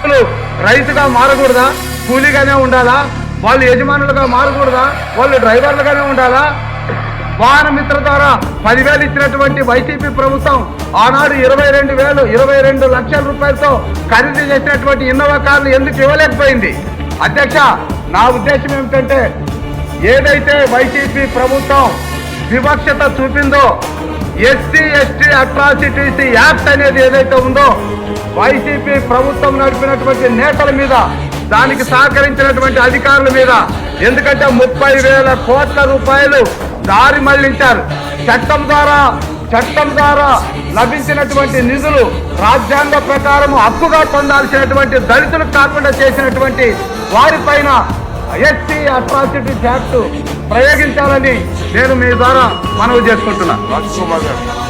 వాళ్ళు రైతుగా మారకూడదా? కూలీగానే ఉండాలా? వాళ్ళు యజమానులుగా మారకూడదా? వాళ్ళు డ్రైవర్లుగానే ఉండాలా? వాహన మిత్ర ద్వారా పదివేలు ఇచ్చినటువంటి వైసీపీ ప్రభుత్వం ఆనాడు ఇరవై రెండు వేలు ఇరవై రెండు లక్షల రూపాయలతో ఖరీదు చేసినటువంటి ఇన్నోవా కార్లు ఎందుకు ఇవ్వలేకపోయింది? అధ్యక్ష నా ఉద్దేశం ఏమిటంటే ఏదైతే వైసీపీ ప్రభుత్వం వివక్షత చూపిందో ఎస్సీ ఎస్టీ అట్రాసిటీస్ యాక్ట్ అనేది ఏదైతే ఉందో వైసీపీ ప్రభుత్వం నడిపినటువంటి నేతల మీద దానికి సహకరించినటువంటి అధికారుల మీద ఎందుకంటే ముప్పై వేల కోట్ల రూపాయలు దారి మళ్ళించారు. చట్టం ద్వారా చట్టం ద్వారా లభించినటువంటి నిధులు రాజ్యాంగ ప్రకారం హక్కుగా పొందాల్సినటువంటి దళితులకు కాకుండా చేసినటువంటి వారిపైన ఎస్సీ అట్రాసిటీ యాక్ట్ ప్రయోగించాలని నేను మీ ద్వారా మనవి చేసుకుంటున్నా. రాజ్ కుమార్ గారు.